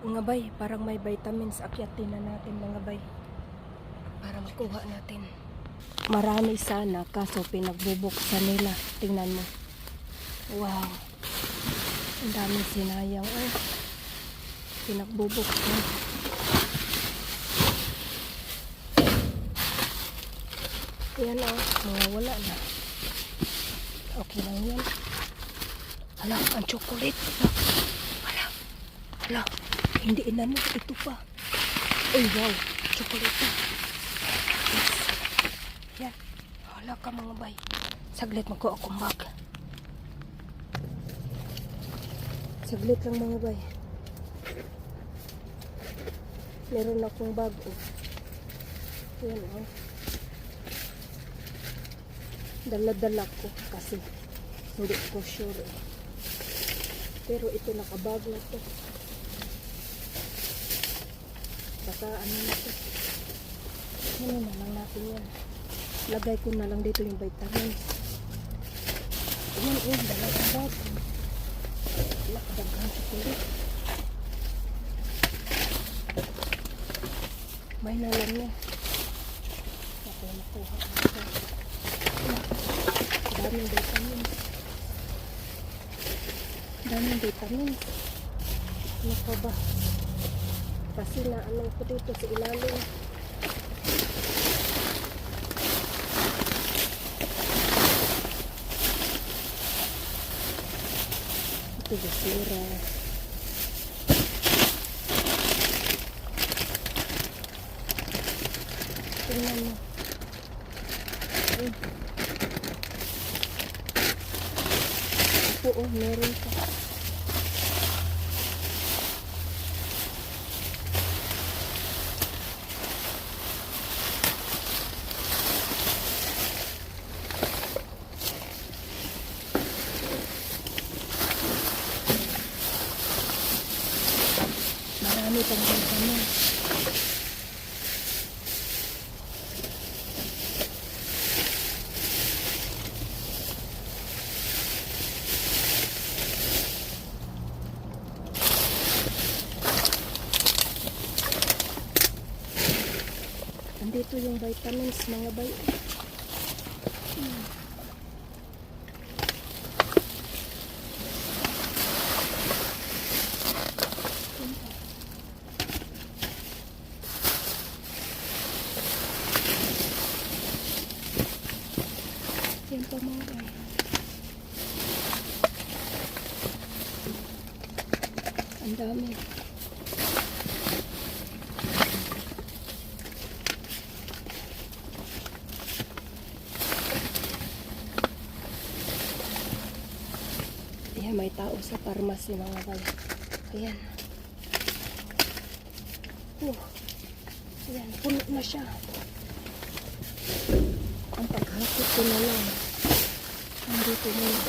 Mga bay, parang may vitamins. Akyatin na natin mga bay. Para makuha natin. Marami sana, kaso pinagbubuksan nila. Tingnan mo. Wow. Ang daming sinayang. Oh. Pinagbubuksan. Yan o, mga wala na. Okay lang yan. Hala, ang chocolate. Hala, hala. Hindi inano, ito pa. Ay, wow, chocolate. Yes. Yan. Hala ka mga bay. Saglit magko akong bag. Saglit lang mga bay. Meron akong bag. Oh. Yan oh. Dala-dala ko kasi hindi ko sure. Pero ito nakabag na to. Baka ano na to. Ano na lang natin yan. Lagay ko na lang dito yung vitamins. Ayan, oh, dalawang bag. Wala, daghang chocolate. May nalang niya. Ako nakuha. Daming vitamins. Daming vitamins. Ano pa ba? Kasi na ano ko dito sa ilalim. Ito basura. Tingnan mo. Ay. Oo, meron pa. Marami pang vitamin. Andito yung vitamins, mga bay. Hmm. Mga bay. Ang dami. Ayan, may tao sa pharmacy mga bay. Ayan. Oh. Ayan, puno na siya. Ang paghakot ko na lang. Nandito muna.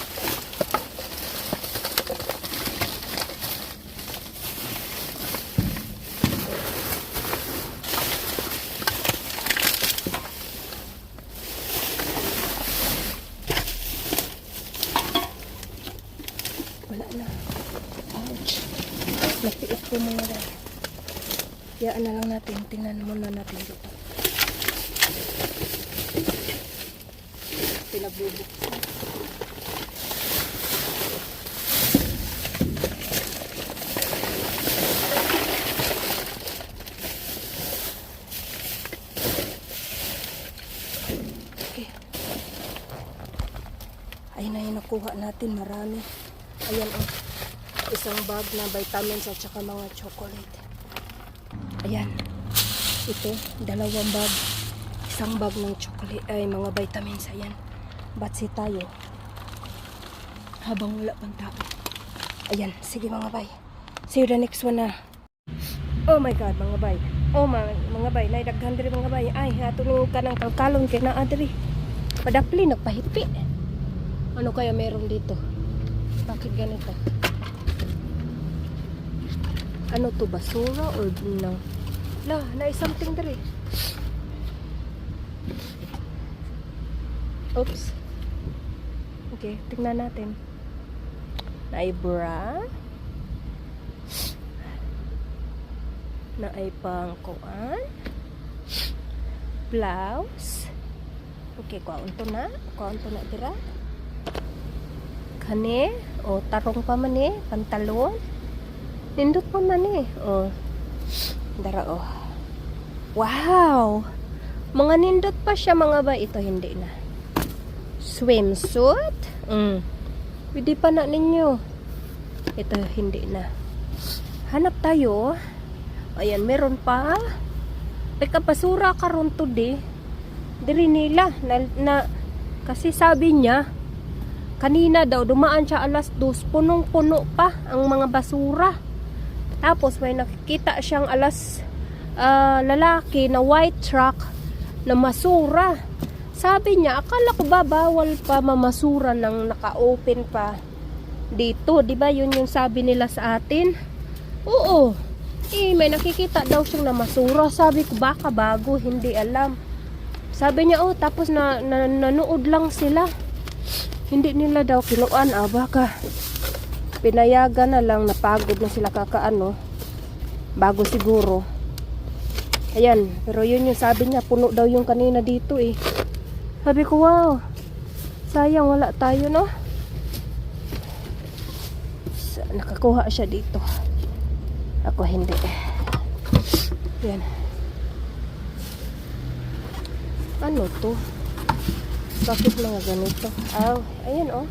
Wala na. Ouch. Napiit ko mga bay. Yaan na lang natin. Tingnan muna natin dito. Pinagbubuksan. Okay. Ayun na yung nakuha natin. Marami. Ayan oh. Isang bag na vitamins at saka mga chocolate. Ayan. Ito, dalawang bag. Isang bag ng chocolate, ay mga vitamins. Ayan. Batsi tayo. Habang wala pang tao. Ayan. Sige mga bay. See you the next one na. Oh my God, mga bay. Oh my, mga bay. Naidaghan diri mga bay. Ay, ato ka ng kalkalon kay naa diri. Padapli, nagpahipi. Ano kaya meron dito? Bakit ganito? Ano to, basura or no? La, na something dere. Oops. Okay, tingnan natin. Na bra. na ay pang kuan. Blouse. Okay, kuan to na. Kuan to na dira. Kani, o tarong pa man eh, pantalon. Nindot pa man eh. O. Dara o. Wow! Mga nindot pa siya mga ba ito hindi na. Swimsuit? Mm. Pwede pa na ninyo. Ito hindi na. Hanap tayo. Ayan, meron pa. Teka, basura karon today. Diri nila. Na, na, kasi sabi niya, kanina daw, dumaan siya alas dos, punong-puno pa ang mga basura. Tapos may nakikita siyang alas ah, lalaki na white truck na masura. Sabi niya, akala ko ba bawal pa mamasura ng naka-open pa dito. 'Di ba yun yung sabi nila sa atin? Oo. Eh, may nakikita daw siyang namasura. Sabi ko, baka bago, hindi alam. Sabi niya, oh, tapos na, na nanood lang sila. Hindi nila daw kinuan, ah, baka pinayagan na lang, napagod na sila kakaano. Bago siguro. Ayan, pero yun yung sabi niya, puno daw yung kanina dito eh. Sabi ko, wow, sayang wala tayo, no? Sa- nakakuha siya dito. Ako hindi. Yan. Ano to? Bakit mga ganito? Aw, ayan oh.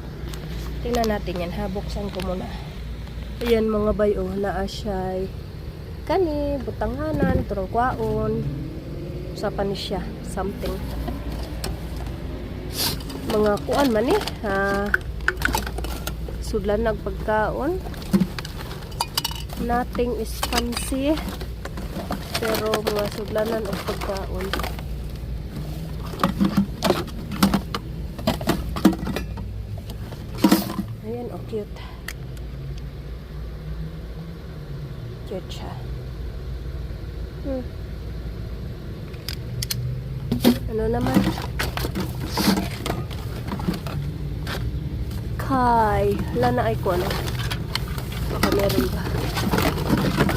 Tingnan natin yan ha. Buksan ko muna. Ayan mga bay oh. Naa siya kani, butanghanan, turongkwaon. Usapan ni siya. Something. Mga kuan man eh. Ha, sudlan ng pagkaon. Nothing is fancy. Pero mga sudlanan o pagkaon. Ayan, oh, cute. Cute siya. Hmm. Ano naman? Kai. Wala na ay ko. Baka meron ba?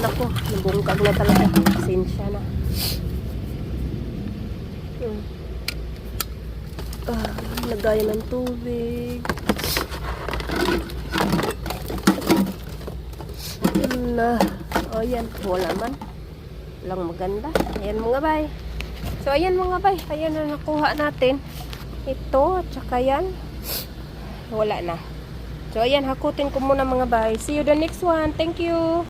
Naku, nabungkag na talaga. Pasensya na. Hmm. Ah, lagayan ng tubig. Na, oh yan, wala man. Walang maganda. Ayan mga bay. So, ayan mga bay. Ayan na nakuha natin. Ito, at saka yan. Wala na. So, ayan, hakutin ko muna mga bay. See you the next one. Thank you.